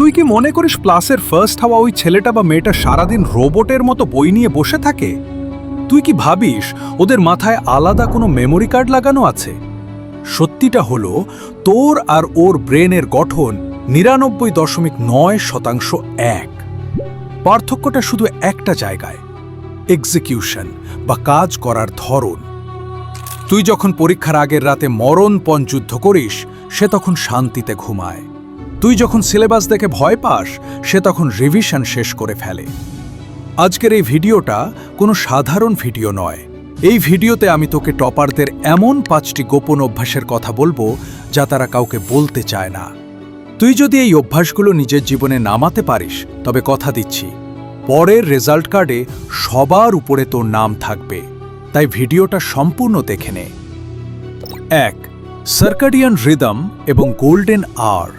তুই কি মনে করিস ক্লাসের ফার্স্ট হওয়া ওই ছেলেটা বা মেয়েটা সারাদিন রোবটের মতো বই নিয়ে বসে থাকে? তুই কি ভাবিস ওদের মাথায় আলাদা কোনো মেমোরি কার্ড লাগানো আছে? সত্যিটা হলো, তোর আর ওর ব্রেনের গঠন নিরানব্বই দশমিক নয় শতাংশ এক। পার্থক্যটা শুধু একটা জায়গায় এক্সিকিউশন বা কাজ করার ধরন। তুই যখন পরীক্ষার আগের রাতে মরণপণ যুদ্ধ করিস, সে তখন শান্তিতে ঘুমায়। তুই যখন সিলেবাস দেখে ভয় পাস, সে তখন রিভিশন শেষ করে ফেলে। আজকের এই ভিডিওটা কোনো সাধারণ ভিডিও নয়। এই ভিডিওতে আমি তোকে টপারদের এমন পাঁচটি গোপন অভ্যাসের কথা বলব যা তারা কাউকে বলতে চায় না। তুই যদি এই অভ্যাসগুলো নিজের জীবনে নামাতে পারিস, তবে কথা দিচ্ছি, পরের রেজাল্ট কার্ডে সবার উপরে তোর নাম থাকবে। তাই ভিডিওটা সম্পূর্ণ দেখে নে। এক সার্কাডিয়ান রিদম এবং গোল্ডেন আর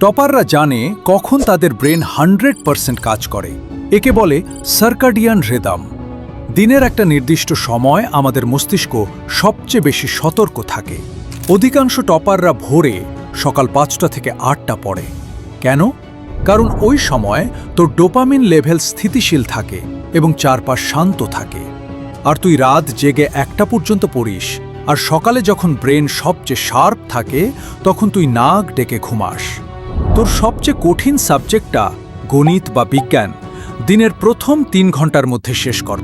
টপাররা জানে কখন তাদের ব্রেন হান্ড্রেড পার্সেন্ট কাজ করে। একে বলে সার্কাডিয়ান রিদম। দিনের একটা নির্দিষ্ট সময় আমাদের মস্তিষ্ক সবচেয়ে বেশি সতর্ক থাকে। অধিকাংশ টপাররা ভোরে সকাল পাঁচটা থেকে আটটা পড়ে। কেন? কারণ ওই সময় তোর ডোপামিন লেভেল স্থিতিশীল থাকে এবং চারপাশ শান্ত থাকে। আর তুই রাত জেগে একটা পর্যন্ত পড়িস, আর সকালে যখন ব্রেন সবচেয়ে শার্প থাকে, তখন তুই নাক ডেকে ঘুমাস। তোর সবচেয়ে কঠিন সাবজেক্টটা গণিত বা বিজ্ঞান। দিনের প্রথম তিন ঘণ্টার মধ্যে শেষ কর।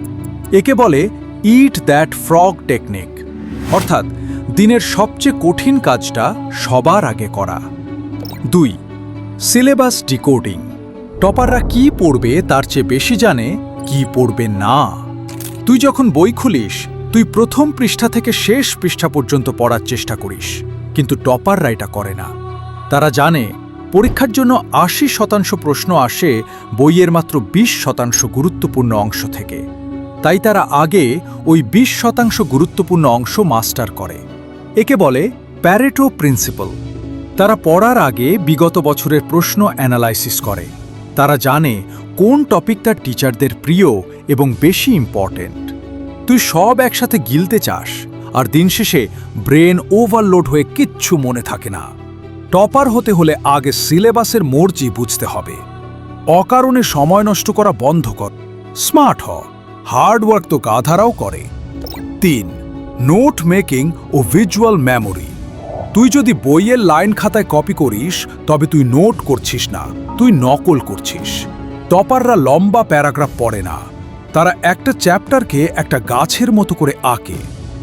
একে বলে ইট দ্যাট ফ্রগ টেকনিক অর্থাৎ দিনের সবচেয়ে কঠিন কাজটা সবার আগে করা। দুই সিলেবাস ডিকোডিং টপাররা কি পড়বে তার চেয়ে বেশি জানে কি পড়বে না। তুই যখন বই খুলিস, তুই প্রথম পৃষ্ঠা থেকে শেষ পৃষ্ঠা পর্যন্ত পড়ার চেষ্টা করিস। কিন্তু টপাররা এটা করে না। তারা জানে পরীক্ষার জন্য আশি শতাংশ প্রশ্ন আসে বইয়ের মাত্র বিশ শতাংশ গুরুত্বপূর্ণ অংশ থেকে। তাই তারা আগে ওই বিশ শতাংশ গুরুত্বপূর্ণ অংশ মাস্টার করে। একে বলে প্যারেটো প্রিন্সিপাল তারা পড়ার আগে বিগত বছরের প্রশ্ন অ্যানালাইসিস করে। তারা জানে কোন টপিক তার টিচারদের প্রিয় এবং বেশি ইম্পর্টেন্ট তুই সব একসাথে গিলতে চাস, আর দিন শেষে ব্রেন ওভারলোড হয়ে কিচ্ছু মনে থাকে না। টপার হতে হলে আগে সিলেবাসের মর্জি বুঝতে হবে। অকারণে সময় নষ্ট করা বন্ধ কর। স্মার্ট হ। হার্ডওয়ার্ক তো গাধারাও করে। তিন, নোট মেকিং ও ভিজুয়াল মেমোরি। তুই যদি বইয়ের লাইন খাতায় কপি করিস, তবে তুই নোট করছিস না, তুই নকল করছিস। টপাররা লম্বা প্যারাগ্রাফ পড়ে না। তারা একটা চ্যাপ্টারকে একটা গাছের মতো করে আঁকে।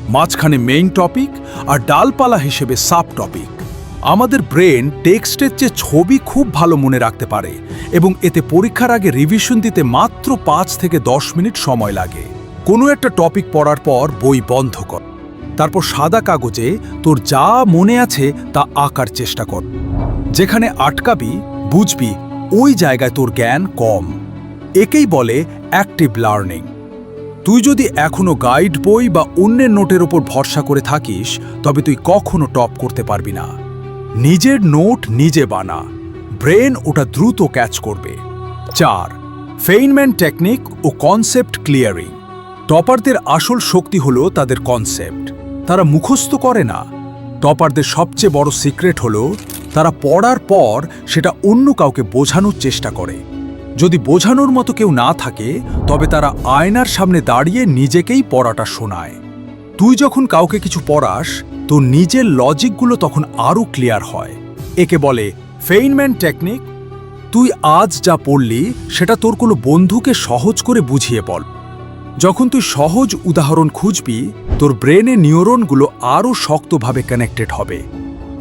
মাঝখানে মেইন টপিক আর ডালপালা হিসেবে সাব টপিক আমাদের ব্রেন টেক্সটের চেয়ে ছবি খুব ভালো মনে রাখতে পারে এবং এতে পরীক্ষার আগে রিভিশন দিতে মাত্র পাঁচ থেকে দশ মিনিট সময় লাগে। কোনো একটা টপিক পড়ার পর বই বন্ধ কর। তারপর সাদা কাগজে তোর যা মনে আছে তা আঁকার চেষ্টা কর। যেখানে আটকাবি, বুঝবি, ওই জায়গায় তোর জ্ঞান কম। একেই বলে অ্যাক্টিভ লার্নিং তুই যদি এখনও গাইড বই বা অন্যের নোটের ওপর ভরসা করে থাকিস, তবে তুই কখনো টপ করতে পারবি না। নিজের নোট নিজে বানা। ব্রেন ওটা দ্রুত ক্যাচ করবে। চার, ফেইনম্যান টেকনিক ও কনসেপ্ট ক্লিয়ারিং। টপারদের আসল শক্তি হলো তাদের কনসেপ্ট। তারা মুখস্থ করে না। টপারদের সবচেয়ে বড় সিক্রেট হলো, তারা পড়ার পর সেটা অন্য কাউকে বোঝানোর চেষ্টা করে। যদি বোঝানোর মতো কেউ না থাকে, তবে তারা আয়নার সামনে দাঁড়িয়ে নিজেকেই পড়াটা শোনায়। তুই যখন কাউকে কিছু পড়াস তো নিজের লজিকগুলো তখন আরও ক্লিয়ার হয়। একে বলে ফেইনম্যান টেকনিক তুই আজ যা পড়লি, সেটা তোর কোনো বন্ধুকে সহজ করে বুঝিয়ে বল। যখন তুই সহজ উদাহরণ খুঁজবি, তোর ব্রেনে নিউরনগুলো আরও শক্তভাবে কানেক্টেড হবে।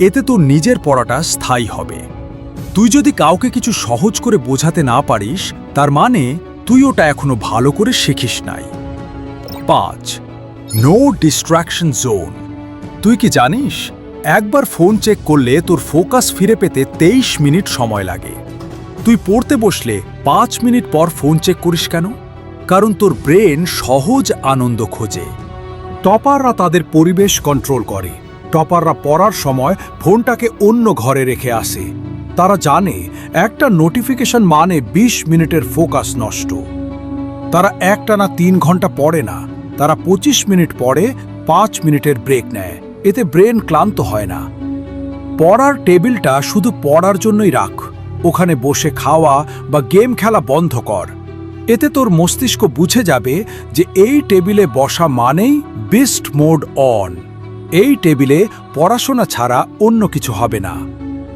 এতে তোর নিজের পড়াটা স্থায়ী হবে। তুই যদি কাউকে কিছু সহজ করে বোঝাতে না পারিস, তার মানে তুই ওটা এখনও ভালো করে শিখিস নাই। পাঁচ নো ডিস্ট্র্যাকশন জোন তুই কি জানিস? একবার ফোন চেক করলে তোর ফোকাস ফিরে পেতে তেইশ মিনিট সময় লাগে। তুই পড়তে বসলে পাঁচ মিনিট পর ফোন চেক করিস কেন? কারণ তোর ব্রেন সহজ আনন্দ খোঁজে। টপাররা তাদের পরিবেশ কন্ট্রোল করে। টপাররা পড়ার সময় ফোনটাকে অন্য ঘরে রেখে আসে। তারা জানে একটা নোটিফিকেশন মানে ২০ মিনিটের ফোকাস নষ্ট। তারা একটানা তিন ঘণ্টা পড়ে না। তারা ২৫ মিনিট পড়ে, পাঁচ মিনিটের ব্রেক নেয়। এতে ব্রেন ক্লান্ত হয় না। পড়ার টেবিলটা শুধু পড়ার জন্যই রাখ। ওখানে বসে খাওয়া বা গেম খেলা বন্ধ কর। এতে তোর মস্তিষ্ক বুঝে যাবে যে এই টেবিলে বসা মানেই বেস্ট মোড অন। এই টেবিলে পড়াশোনা ছাড়া অন্য কিছু হবে না।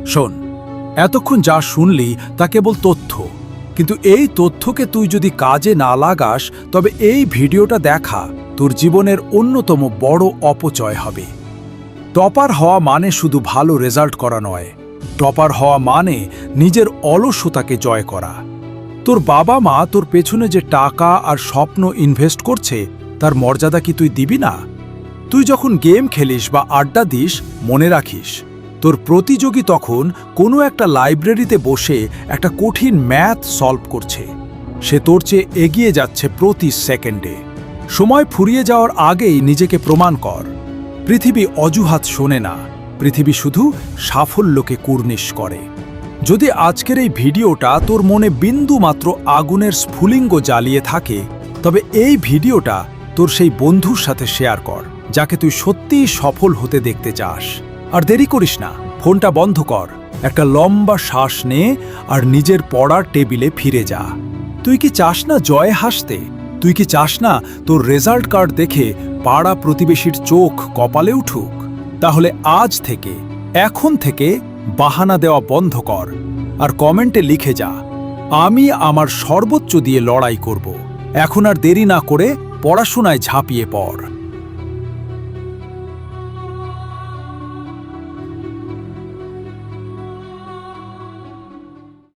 শোন, এতক্ষণ যা শুনলি তা কেবল তথ্য। কিন্তু এই তথ্যকে তুই যদি কাজে না লাগাস, তবে এই ভিডিওটা দেখা তোর জীবনের অন্যতম বড় অপচয় হবে। টপার হওয়া মানে শুধু ভালো রেজাল্ট করা নয়। টপার হওয়া মানে নিজের অলসতাকে জয় করা। তোর বাবা মা তোর পেছনে যে টাকা আর স্বপ্ন ইনভেস্ট করছে, তার মর্যাদা কি তুই দিবি না? তুই যখন গেম খেলিস বা আড্ডা দিস, মনে রাখিস, তোর প্রতিযোগী তখন কোনো একটা লাইব্রেরিতে বসে একটা কঠিন ম্যাথ সলভ করছে। সে তোর চেয়ে এগিয়ে যাচ্ছে প্রতি সেকেন্ডে। সময় ফুরিয়ে যাওয়ার আগেই নিজেকে প্রমাণ কর। পৃথিবী অজুহাত শোনে না। পৃথিবী শুধু সাফল্যকে কুর্নিশ করে। যদি আজকের এই ভিডিওটা তোর মনে বিন্দু মাত্র আগুনের স্ফুলিঙ্গ জ্বালিয়ে থাকে, তবে এই ভিডিওটা তোর সেই বন্ধুর সাথে শেয়ার কর, যাকে তুই সত্যিই সফল হতে দেখতে চাস। আর দেরি করিস না, ফোনটা বন্ধ কর, একটা লম্বা শ্বাস নে আর নিজের পড়ার টেবিলে ফিরে যা। তুই কি চাস না জয়ে হাসতে? তুই কি চাস না তোর রেজাল্ট কার্ড দেখে পাড়া প্রতিবেশীর চোখ কপালে উঠুক, তাহলে আজ থেকে, এখন থেকে বাহানা দেওয়া বন্ধ কর আর কমেন্টে লিখে যা, আমি আমার সর্বোচ্চ দিয়ে লড়াই করব, এখন আর দেরি না করে পড়াশোনায় ঝাঁপিয়ে পড়।